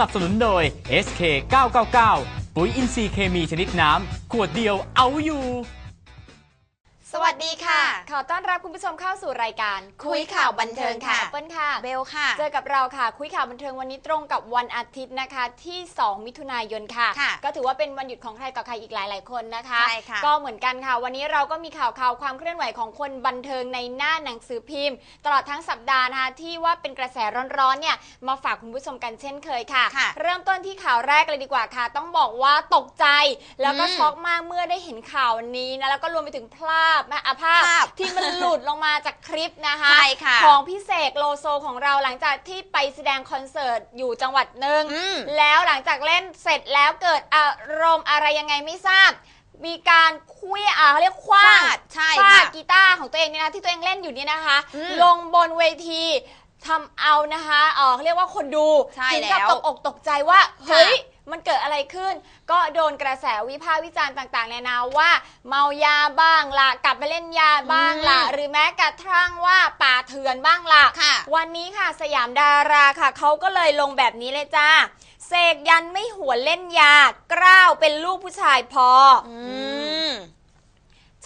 นับสนุนโดย SK 999 ปุ๋ยอินทรีย์เคมีชนิดน้ำ ขวดเดียวเอาอยู่ สวัสดีค่ะ อต้อนรับคุณผู้ชมเข้าสู่รายการ คุยข่าวบันเทิงค่ะเปิ้ลค่ะ เบลค่ะ เจอกับเราค่ะ คุยข่าวบันเทิงวันนี้ตรงกับวันอาทิตย์นะคะ ที่ 2 มิถุนายนค่ะค่ะก็ถือว่าเป็นวันหยุดของใครต่อใครอีกหลาย ๆ คนนะคะใช่ค่ะก็เหมือนกันค่ะ วันนี้เราก็มีข่าวข่าวความเคลื่อนไหวของคนบันเทิงในหน้าหนังสือพิมพ์ ตลอดทั้งสัปดาห์นะคะที่ว่าเป็นกระแสร้อนๆเนี่ยมาฝากคุณผู้ชมกันเช่นเคยค่ะค่ะเริ่มต้นที่ข่าวแรกเลยดีกว่าค่ะ ต้องบอกว่าตกใจแล้วก็อืมช็อกมากเมื่อได้เห็นข่าวนี้นะแล้วก็รวมไปถึงภาพนะอะภาพภาพที่มันหลุดลงมาจากคลิปนะคะใช่ค่ะของพี่เสกโลโซของเราหลังจากที่ไปแสดงคอนเสิร์ตอยู่จังหวัดหนึ่งอืม แล้วหลังจากเล่นเสร็จแล้วเกิดอารมณ์อะไรยังไงไม่ทราบ มีการคุยอ่าเขาเรียกคว้าง ฟาดใช่ฟาค่ะ ดกีตาร์ของตัวเองเนี่ยนะที่ตัวเองเล่นอยู่เนี่ยนะคะ อืมลงบนเวทีทำเอานะคะเออเขาเรียกว่าคนดูใช่ถึงกับแล้วตกอกตกใจว่า เฮ้ยค่ะ มันเกิดอะไรขึ้น ก็โดนกระแสวิพากษ์วิจารณ์ต่างๆเนี่ยนะว่า เมายาบ้างล่ะกลับไปเล่นยาบ้างล่ะอืมหรือแม้กระทั่งว่าป่าเถื่อนบ้างล่ะค่ะวันนี้ค่ะสยามดาราค่ะเขาก็เลยลงแบบนี้เลยจ้าเสกยันไม่หัวเล่นยากล้าวเป็นลูกผู้ชายพอออืม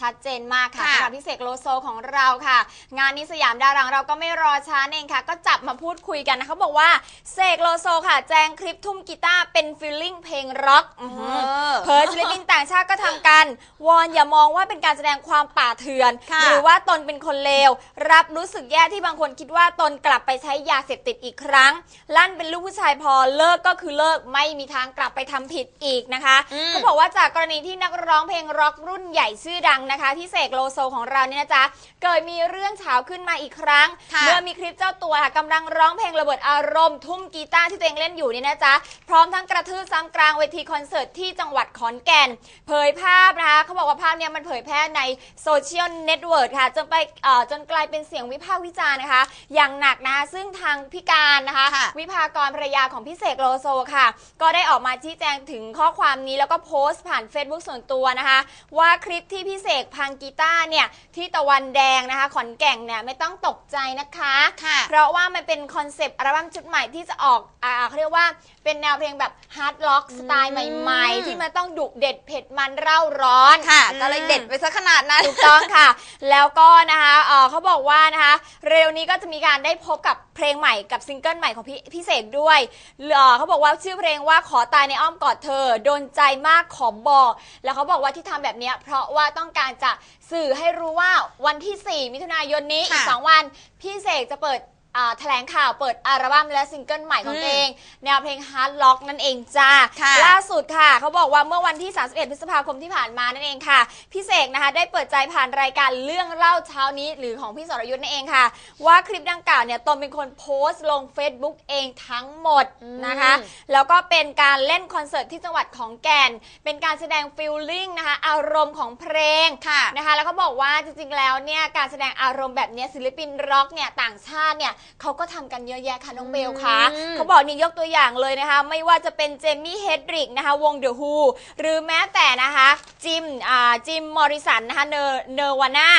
ชัดเจนมากค่ะค่ะสำหรับพี่เสกโลโซของเราค่ะ งานนี้สยามดาราของเราก็ไม่รอช้าเองค่ะ ก็จับมาพูดคุยกันนะเขาบอกว่าเสกโลโซค่ะ แจงคลิปทุ่มกีตาร์เป็นฟิลลิ่งเพลงร็อกอื้อหืออเผยศิลปินต่างชาติก็ทำกัน วอนอย่ามองว่าเป็นการแสดงความป่าเถื่อนค่ะหรือว่าตนเป็นคนเลว รับรู้สึกแย่ที่บางคนคิดว่าตนกลับไปใช้ยาเสพติดอีกครั้ง ลั่นเป็นลูกผู้ชายพอเลิกก็คือเลิกไม่มีทางกลับไปทำผิดอีกนะคะอืมก็บอกว่าจากกรณีที่นักร้องเพลงร็อกรุ่นใหญ่ชื่อดังนะคะที่เสกโลโซของเราเนี่ยนะจ๊ะเกิดมีเรื่องเฉาขึ้นมาอีกครั้ง ค่ะ เมื่อมีคลิปเจ้าตัวค่ะกำลังร้องเพลงระเบิดอารมณ์ทุ่มกีตาร์ที่ตัวเองเล่นอยู่เนี่ยนะจ๊ะพร้อมทั้งกระทืบซ้ำกลางเวทีคอนเสิร์ตที่จังหวัดขอนแก่น เผยภาพนะคะเขาบอกว่าภาพเนี้ยมันเผยแพร่ในโซเชียลเน็ตเวิร์กค่ะจนไปเอ่อจนกลายเป็นเสียงวิพากษ์วิจารณ์นะคะ อย่างหนักนะคะซึ่งทางพิการนะคะ ค่ะ วิภากรภรรยาของพี่เสกโลโซค่ะ ก็ได้ออกมาชี้แจงถึงข้อความนี้แล้วก็โพสต์ผ่าน Facebook ส่วนตัวนะคะ ว่าคลิปที่พี่เสกพังกีตาร์เนี่ยที่ตะวันแดงนะคะ ขอนแก่นเนี่ยไม่ต้องตกใจนะคะ ค่ะ เพราะว่ามันเป็นคอนเซปต์อัลบั้มชุดใหม่ที่จะออกอ่าเขาเรียกว่าเป็นแนวเพลงแบบฮาร์ดล็อกสไตล์ใหม่อืมๆที่มันต้องดุเด็ดเผ็ดมันเร่าร้อนค่ะอืมก็เลยเด็ดไปซะขนาดนั้นถูกต้องค่ะ แล้วก็นะคะเอ่อเขาบอกว่านะคะ เร็วนี้ก็จะมีการได้พบกับเพลงใหม่กับซิงเกิลใหม่ของพี่พี่เสกด้วยเอ่อเขาบอกว่าชื่อเพลงว่าขอตายในอ้อมกอดเธอโดนใจมากขอบอก แล้วเขาบอกว่าที่ทำแบบเนี้ยเพราะว่าต้องการจะสื่อให้รู้ว่าวันที่ 4 มิถุนายนนี้อีกค่ะ2วัน พี่เสกจะเปิด อ่าแถลงข่าวเปิดอัลบั้มและซิงเกิลใหม่ของอืมตัวเอง แนวเพลงฮาร์ดล็อกนั่นเองจ้า ค่ะล่าสุดค่ะ เขาบอกว่าเมื่อวันที่ 31 พฤษภาคมที่ผ่านมานั่นเองค่ะพี่เสกนะคะได้เปิดใจผ่านรายการเรื่องเล่าเช้านี้หรือของพี่สรยุทธ์นั่นเองค่ะ ว่าคลิปดังกล่าวเนี่ยตนเป็นคนโพสต์ลง Facebook เองทั้งหมดนะคะ อืม แล้วก็เป็นการเล่นคอนเสิร์ตที่จังหวัดของแก่น เป็นการแสดงฟิลลิ่งนะคะ อารมณ์ของเพลง ค่ะ นะคะแล้วก็บอกว่าจริงๆแล้วเนี่ยการแสดงอารมณ์แบบเนี้ยศิลปินร็อกเนี่ยต่างชาติเนี่ยเขาก็ทำกันเยอะแยะค่ะน้องเบลคะอืม เขาบอกนี่ยกตัวอย่างเลยนะคะ ไม่ว่าจะเป็นเจมี่เฮดริกนะคะ วงเดอะฮูหรือแม้แต่นะคะ จิมอ่าจิมมอริสันนะคะเนเนวาน่า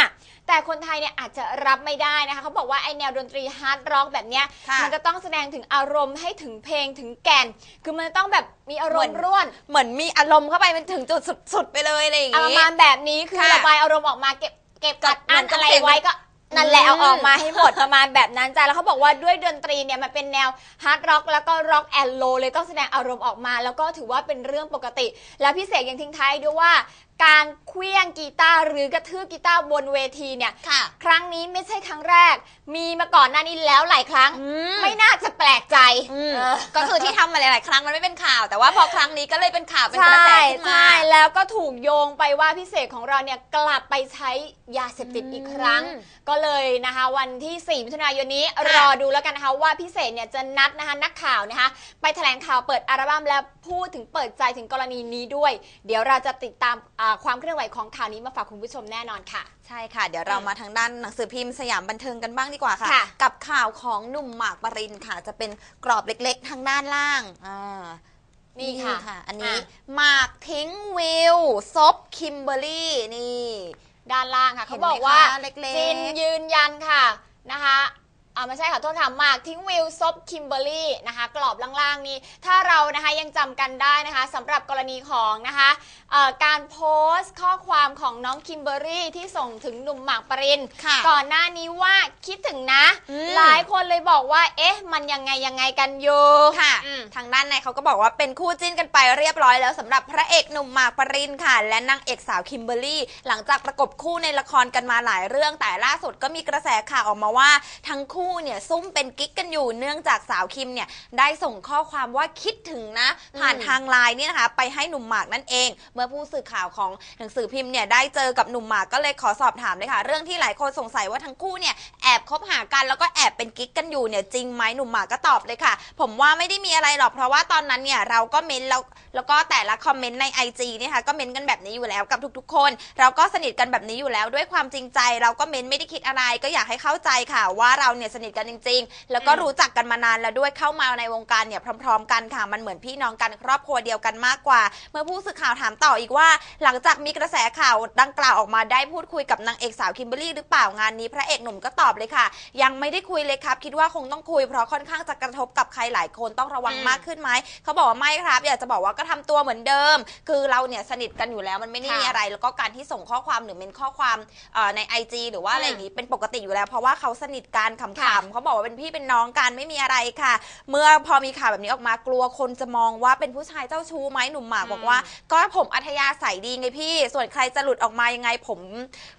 แต่คนไทยเนี่ยอาจจะรับไม่ได้นะคะเขาบอกว่าไอแนวดนตรีฮาร์ดร็อกแบบเนี้ยค่ะ มันจะต้องแสดงถึงอารมณ์ให้ถึงเพลงถึงแก่น คือมันจะต้องแบบมีอารมณ์ร่วน เหมือนมีอารมณ์เข้าไปมันถึงจุดสุดๆไปเลยอะไรอย่างประงี้ มาณแบบนี้คือค่ะระบายอารมณ์ออกมาเก็บเก็บกัดอันเหมือนกับอะไรเพลงไว้ก็ นั่นแหละเอาออกมาให้หมดประมาณแบบนั้นจ้ะแล้วเขาบอกว่าด้วยดนตรีเนี่ยมันเป็นแนวฮาร์ดร็อกแล้วก็ร็อกแอนโลเลยต้องแสดงอารมณ์ออกมา แล้วก็ถือว่าเป็นเรื่องปกติ แล้วพี่เสกยังทิ้งท้ายด้วยว่า การเคลี้ยงกีตาร์หรือกระทืบกีตาร์บนเวทีเนี่ย ค่ะ ครั้งนี้ไม่ใช่ครั้งแรก มีมาก่อนหน้านี้แล้วหลายครั้ง อืม ไม่น่าจะแปลกใจอืมเออ ก็คือที่ทำมาหลาย ๆ ครั้งมันไม่เป็นข่าว แต่ว่าพอครั้งนี้ก็เลยเป็นข่าวเป็นกระแสขึ้นมา ใช่ แล้วก็ถูกโยงไปว่าพิเศษของเราเนี่ยกลับไปใช้ยาเสพติดอีกครั้ง อืมก็เลยนะคะวันที่ 4 มิถุนายนนี้ค่ะรอดูแล้วกันนะคะว่าพิเศษเนี่ยจะนัดนะคะนักข่าวนะคะไปแถลงข่าวเปิดอัลบั้มและพูดถึงเปิดใจถึงกรณีนี้ด้วย เดี๋ยวเราจะติดตามอ่าความเคลื่อนไหวของข่าวนี้มาฝากคุณผู้ชมแน่นอนค่ะ ใช่ค่ะ เดี๋ยวเรามาทางด้านหนังสือพิมพ์สยามบันเทิงกันบ้างดีกว่าค่ะ ค่ะ กับข่าวของหนุ่มหมากปรินค่ะ จะเป็นกรอบเล็กๆ ทางด้านล่างอ่า นี่ค่ะ อันนี้อะหมากทิ้งวิว ซบคิมเบอร์รี่ นี่ ด้านล่างค่ะเห็เขานไหมบอกว่าคะเล็กๆจินยืนยันค่ะนะคะ อ่าไม่ใช่ขอโทษค่ะหมากทิ้งวิวซบคิมเบอร์รี่นะคะ กรอบล่างๆนี้ ถ้าเรานะคะยังจำกันได้นะคะสำหรับกรณีของนะคะเอ่อการโพสต์ข้อความของน้องคิมเบอร์รี่ที่ส่งถึงหนุ่มหมากปรินค่ะก่อนหน้านี้ว่าคิดถึงนะอืมหลายคนเลยบอกว่า เอ๊ะ มันยังไงยังไงกันอยู่ค่ะอืมทางด้านในเขาก็บอกว่าเป็นคู่จิ้นกันไปเรียบร้อยแล้วสำหรับพระเอกหนุ่มหมากปรินค่ะ และนางเอกสาวคิมเบอรรี่ หลังจากประกบคู่ในละครกันมาหลายเรื่องแต่ล่าสุดก็มีกระแสข่าวออกมาว่าทั้งคู่เนี่ยซุ่มเป็นกิ๊กกันอยู่เนื่องจากสาวคิมเนี่ยได้ส่งข้อความว่าคิดถึงนะ ผ่านอืมทางไลน์เนี่ยนะคะ ไปให้หนุ่มหมากนั่นเอง เมื่อผู้สื่อข่าวของหนังสือพิมพ์เนี่ยได้เจอกับหนุ่มหมากก็เลยขอสอบถามเลยค่ะ เรื่องที่หลายคนสงสัยว่าทั้งคู่เนี่ยแอบคบหากันแล้วก็แอบเป็นกิ๊กกันอยู่เนี่ยจริงไหมหนุ่มหมากก็ตอบเลยค่ะ ผมว่าไม่ได้มีอะไรหรอกเพราะว่าตอนนั้นเนี่ยเราก็เม้นแล้วแล้วก็แต่ละคอมเมนต์ใน IG เนี่ยค่ะก็เม้นกันแบบนี้อยู่แล้วกับทุกๆ คน เราก็สนิทกันแบบนี้อยู่แล้วด้วยความจริงใจ เราก็เม้นไม่ได้คิดอะไรก็อยากให้เข้าใจค่ะว่าเราเนี่ยสนิทกันจริง ๆ แล้วก็อืมรู้จักกันมานานแล้วด้วยเข้ามาในวงการเนี่ยพร้อม ๆ กันค่ะมันเหมือนพี่น้องกันครอบครัวเดียวกันมากกว่า เมื่อผู้สื่อข่าวถามต่ออีกว่า หลังจากมีกระแสข่าวดังกล่าวออกมาได้พูดคุยกับนางเอกสาวคิมเบอรรี่หรือเปล่างานนี้พระเอกหนุ่มก็ตอบเลยค่ะ ยังไม่ได้คุยเลยครับ คิดว่าคงต้องคุยเพราะค่อนข้างจะกระทบกับใครหลายคนต้องระวังอืมมากขึ้นไหมเขาบอกว่าไม่ครับ อยากจะบอกว่าก็ทำตัวเหมือนเดิม คือเราเนี่ยสนิทกันอยู่แล้วมันไม่ได้ค่ะมีอะไร แล้วก็การที่ส่งข้อความหรือเป็นข้อความเอ่อใน IG หรือว่าอะไรอืมอย่างนี้เป็นปกติอยู่แล้ว เพราะว่าเขาสนิทกันขค่ะำๆเขาบอกว่าเป็นพี่เป็นน้องกันไม่มีอะไรค่ะ เมื่อพอมีข่าวแบบนี้ออกมากลัวคนจะมองว่าเป็นผู้ชายเจ้าชู้ไหมหนุ่มหมากบอกว่า ก็ผมอัธยาศัยดีไงพี่ ส่วนใครจะหลุดออกมายังไงผม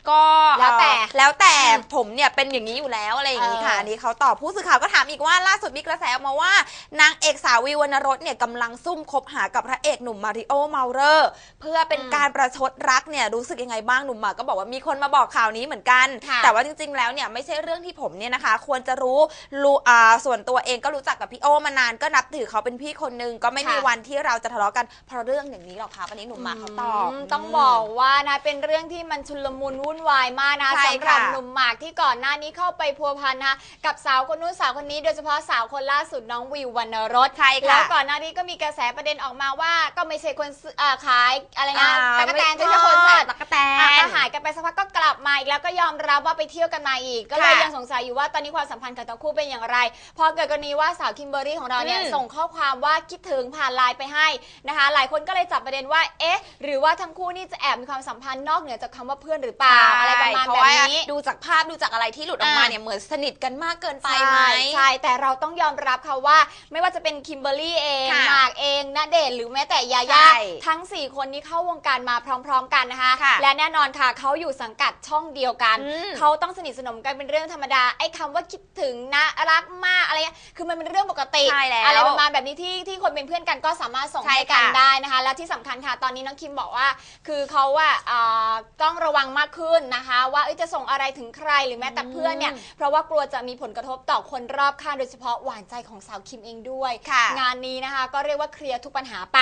ก็แล้วแต่เอ่อแล้วแต่อืมผมเนี่ยเป็นอย่างนี้อยู่แล้วอะไรอย่างนี้ค่ะเอออัอันนี้เขาตอบผู้สื่อข่าวก็ถามอีกว่าล่าสุดมีกระแสออกมาว่านางเอกสาววีวรรณรสเนี่ยกำลังซุ่มคบหากับพระเอกหนุ่มมาริโอเมาเลอร์เพื่อเป็นอืมการประชดรักเนี่ยรู้สึกยังไงบ้างหนุ่มหมากก็บอกว่ามีคนมาบอกข่าวนี้เหมือนกันค่ะแต่ว่าจริง ๆ แล้วเนี่ยไม่ใช่เรื่องที่ผมเนี่ยนะคะควรจะรู้รู้อ่าส่วนตัวเองก็รู้จักกับพี่โอมานานก็นับถือเขาเป็นพี่คนนึงก็ไม่มีค่ะ วันที่เราจะทะเลาะกันเพราะเรื่องอย่างนี้หรอกค่ะวันนี้หนุ่มหมากเขาตอบ มต้องบอกว่านะเป็นเรื่องที่มันชุลมุนวุ่นวายมากนะใช่สำหรับค่ะหนุ่มหมากที่ก่อนหน้านี้เข้าไปพัวพันนะกับสาวคนนู้นสาวคนนี้โดยเฉพาะสาวคนล่าสุดน้องวิววรรณรสใช่ค่ะแล้วก่อนหน้านี้ก็มีกระแสประเด็นออกมาว่าก็ไม่ใช่คนซื้ออ่าขายอะไรนะอ่าตะกแตนไม่ใช่คนใส่ตะกแตอะนก็หายกันไปสักพักก็กลับมาอีกแล้วก็ยอมรับว่าไปเที่ยวกันมาอีก ก็เลยค่ะ ยังสงสัยอยู่ว่าตอนนี้ความสัมพันธ์กับทั้งคู่เป็นอย่างไร พอเกิดกรณีว่าสาวคิมเบอรรี่ของเราเนี่ยอืมส่งข้อความว่าคิดถึงผ่านไลน์ไปให้นะคะ หลายคนก็เลยจับประเด็นว่าเอ๊ะ หรือว่าทั้งคู่นี่จะแอบมีความสัมพันธ์นอกเหนือจากคำว่าเพื่อนหรือเปล่าอะไรประมาณเพแบราะบว่านี้ ดูจากภาพดูจากอะไรที่หลุดออกมาอ่า เนี่ยเหมือนสนิทกันมากเกินไปใช่ไหมใช่ แต่เราต้องยอมรับค่ะว่า ไม่ว่าจะเป็นคิมเบอรรี่เองค่ะหมากเองณเดชน์หรือแม้แต่ยาใช่ย่าทั้ง 4 คนนี้เข้าวงการมาพร้อม ๆ กันนะคะ ค่ะและแน่นอนค่ะเขาอยู่สังกัดช่องเดียวกัน อืมเขาต้องสนิทสนมกันเป็นเรื่องธรรมดาไอ้คำว่าคิดถึงนะรักมากอะไรเงี้ยคือมันเป็นเรื่องปกติใช่แล้วอะไรประมาณแบบนี้ที่ที่คนเป็นเพื่อนกันก็สามารถส่งใช่ให้กันค่ะได้นะคะ แล้วที่สำคัญค่ะ ตอนนี้น้องคิมบอกว่า คือเขาว่าอ่าต้องระวังมากขึ้นนะคะ ว่าเอ้ยจะส่งอะไรถึงใครหรือแม้แต่เพื่อนเนี่ยอืมเพราะว่ากลัวจะมีผลกระทบต่อคนรอบข้างโดยเฉพาะหวานใจของสาวคิมเองด้วย ค่ะ งานนี้นะคะก็เรียกว่าเคลียร์ทุกปัญหาไป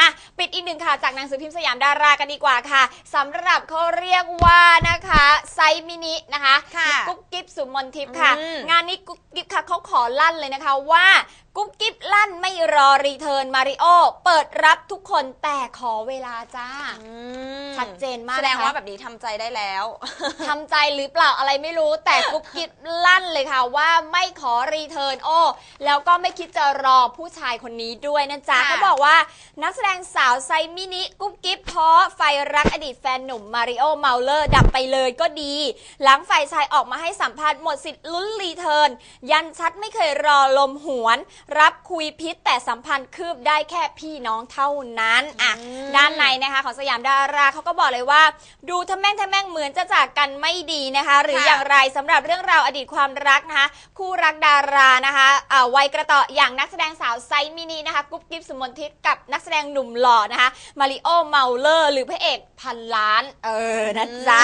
อะ ปิดอีกหนึ่งค่ะจากหนังสือพิมพ์สยามดารากันดีกว่าค่ะสำหรับเขาเรียกว่านะคะ ไซส์มินินะคะค่ะกุ๊บกิ๊บสุมนทิพย์ค่ะ อืมงานนี้กุ๊บกิ๊บค่ะเขาขอลั่นเลยนะคะว่ากุ๊บกิ๊บลั่นไม่รอรีเทิร์นมาริโอเปิดรับทุกคนแต่ขอเวลาจ้า อืมชัดเจนมากแสดงนะคะ ว่าแบบนี้ทำใจได้แล้ว ทำใจหรือเปล่าอะไรไม่รู้แต่กุ๊บกิ๊บลั่นเลยค่ะว่าไม่ขอรีเทิร์นโอ้แล้วก็ไม่คิดจะรอผู้ชายคนนี้ด้วยนะจ๊ะค่ะ เขาบอกว่านักแสดงสาวไซมินิกุ๊บกิ๊บเพราะไฟรักอดีตแฟนหนุ่มมาริโอเมาเลอร์ดับไปเลยก็ดี หลังฝ่ายชายออกมาให้สัมภาษณ์หมดสิทธิ์ลุ้นรีเทิร์นยันชัดไม่เคยรอลมหวน รับคุยพิษแต่สัมพันธ์คืบได้แค่พี่น้องเท่านั้นอะอืมด้านในนะคะของสยามดาราเขาก็บอกเลยว่า ดูทะแม่งทะแม่งเหมือนจะจากกันไม่ดีนะคะ หรือค่ะอย่างไรสำหรับเรื่องราวอดีตความรักนะคะคู่รักดารานะคะอ่าวัยกระเต่ออย่างนักแสดงสาวไซส์มินินะคะกุ๊บกิ๊บสุมนทิพย์กับนักแสดงหนุ่มหล่อนะคะมาริโอเมาเลอร์ หรือพระเอกพันล้าน เออนะจ๊ะ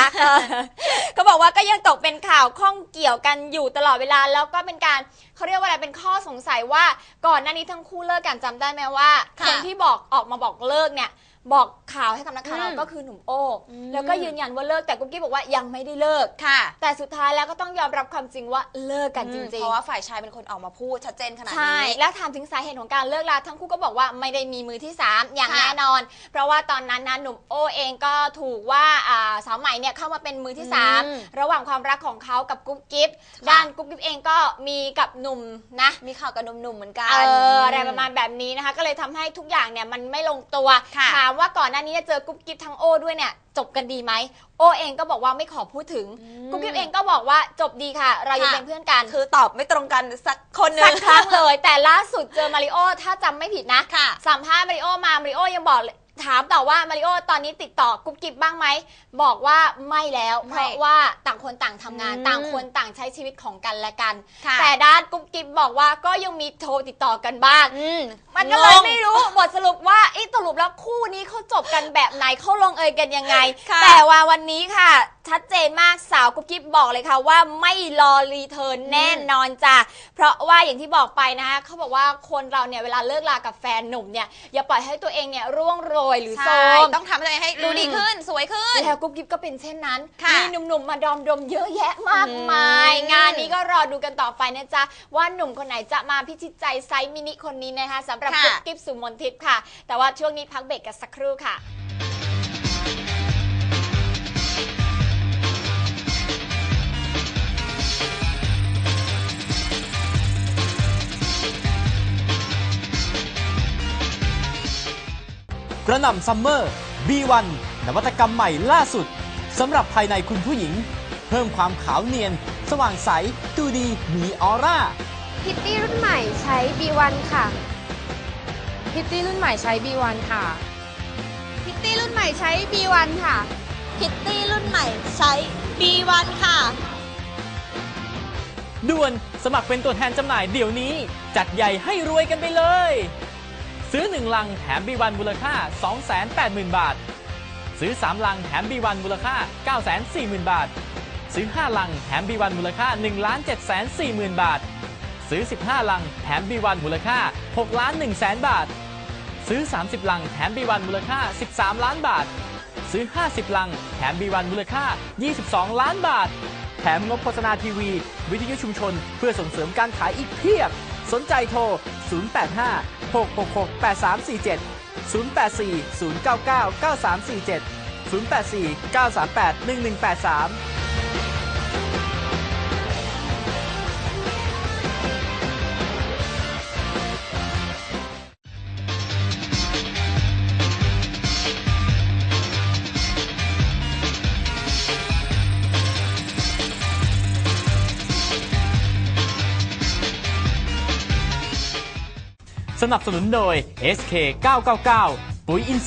ก็บอกว่าก็ยังตกเป็นข่าวข้องเกี่ยวกันอยู่ตลอดเวลาแล้วก็เป็นการเขาเรียกว่าอะไรเป็นข้อสงสัยว่าก่อนหน้านี้ทั้งคู่เลิกกันจำได้ไหมว่าค่ะคนที่บอกออกมาบอกเลิกเนี่ย บอกข่าวให้กับนักข่าวอืมเราก็คือหนุ่มโอ้อืมแล้วก็ยืนยันว่าเลิกแต่กุ๊กกิ๊บบอกว่ายังไม่ได้เลิกค่ะ แต่สุดท้ายแล้วก็ต้องยอมรับความจริงว่าเลิกกันจอืมริงเพราะว่าฝ่ายชายเป็นคนออกมาพูดชัดเจนขนาดๆใช่นี้แล้วถามถึงสาเหตุของการเลิกลาทั้งคู่ก็บอกว่าไม่ได้มีมือที่ 3 อย่างค่ะแน่นอน เพราะว่าตอนนั้นนะหนุ่มโอเองก็ถูกว่าอ่าสาวใหม่เนี่ยเข้ามาเป็นมือที่อืม3ระหว่างความรักของเขากับกุ๊บกิ๊บค่ะด้านกุ๊บกิ๊บเองก็มีกับหนุ่มนะมีข่าวกับหนุ่มๆเหมือนกันเอออะไรประมาณแบบนี้นะคะ ก็เลยทำให้ทุกอย่างเนี่ยมันไม่ลงตัวค่ะถามว่าก่อนหน้านี้จะเจอกุ๊บกิ๊บทั้งโอด้วยเนี่ยจบกันดีไหมโอเองก็บอกว่าไม่ขอพูดถึงอืมกุ๊บกิ๊บเองก็บอกว่าจบดีค่ะ เรายังค่ะเป็นเพื่อนกันคือตอบไม่ตรงกันสักคนหนึสังกครั้งเลย แต่ล่าสุดเจอมาริโอถ้าจำไม่ผิดนะค่ะสัมภาษณ์มาริโอมามาริโอยังบอกเลย ถามต่อว่ามาริโอตอนนี้ติดต่อกุ๊บกิ๊บบ้างไหม บอกว่าไม่แล้วไม่เพราะว่าต่างคนต่างทำงาน อืมต่างคนต่างใช้ชีวิตของกันและกัน ค่ะ แต่ด้านกุ๊บกิ๊บบอกว่าก็ยังมีโทรติดต่อกันบ้าง อืม มันก็เลยงงไม่รู้บทสรุปว่าไอ้สรุปแล้วคู่นี้เขาจบกันแบบไหนเขาลงเอยกันยังไง ค่ะแต่ว่าวันนี้ค่ะ ชัดเจนมากสาวกุ๊บกิ๊บบอกเลยค่ะว่าไม่รอรีเทิร์นแน่นอนจ้ะเพราะว่าอย่างที่บอกไปนะคะเขาบอกว่าคนเราเนี่ยเวลาเลิกลากับแฟนหนุ่มเนี่ยอย่าปล่อยให้ตัวเองเนี่ยร่วงโรยหรือโทรใช่ม ต้องทำตัวเองให้ดูอืมดีขึ้นสวยขึ้น แล้วกุ๊บกิ๊บก็เป็นเช่นนั้น ค่ะมีหนุ่มๆ มาดอมดมเยอะแยะมากมาย อืม งานนี้ก็รอดูกันต่อไปนะจ๊ะ ว่าหนุ่มคนไหนจะมาพิชิตใจไซส์มินิคนนี้นะคะสำหรับค่ะ กุ๊บกิ๊บสุมนทิพย์ค่ะ แต่ว่าช่วงนี้พักเบรกกันสักครู่ค่ะ กระหน่ำซัมเมอร์ B1 นวัตกรรมใหม่ล่าสุดสำหรับภายในคุณผู้หญิง เพิ่มความขาวเนียน สว่างใสดูดีมีออร่าพิตตี้รุ่นใหม่ใช้ B1 ค่ะ พิตตี้รุ่นใหม่ใช้ B1 ค่ะ พิตตี้รุ่นใหม่ใช้ B1 ค่ะ พิตตี้รุ่นใหม่ใช้ B1 ค่ะ ด่วนสมัครเป็นตัวแทนจำหน่ายเดี๋ยวนี้ จัดใหญ่ให้รวยกันไปเลย ซื้อ 1 ลังแถม B1 มูลค่า 280,000 บาท ซื้อ 3 ลังแถม B1 มูลค่า 940,000 บาท ซื้อ 5 ลังแถม B1 มูลค่า 1 740,000บาท ซื้อ 15 ลังแถม B1 มูลค่า6ล้าน1แสนบาท ซื้อ 30 ลังแถม B1 มูลค่า 13 ล้านบาท ซื้อ 50 ลังแถม B1 มูลค่า 22 ล้านบาท แถมงบโฆษณาทีวี วิทยุชุมชน เพื่อส่งเสริมการขายอีกเพียบ สนใจโทร 085 666 8347 084 099 9347 084 938 1183 นับสนุนโดย SK 999ปุ๋ยอิน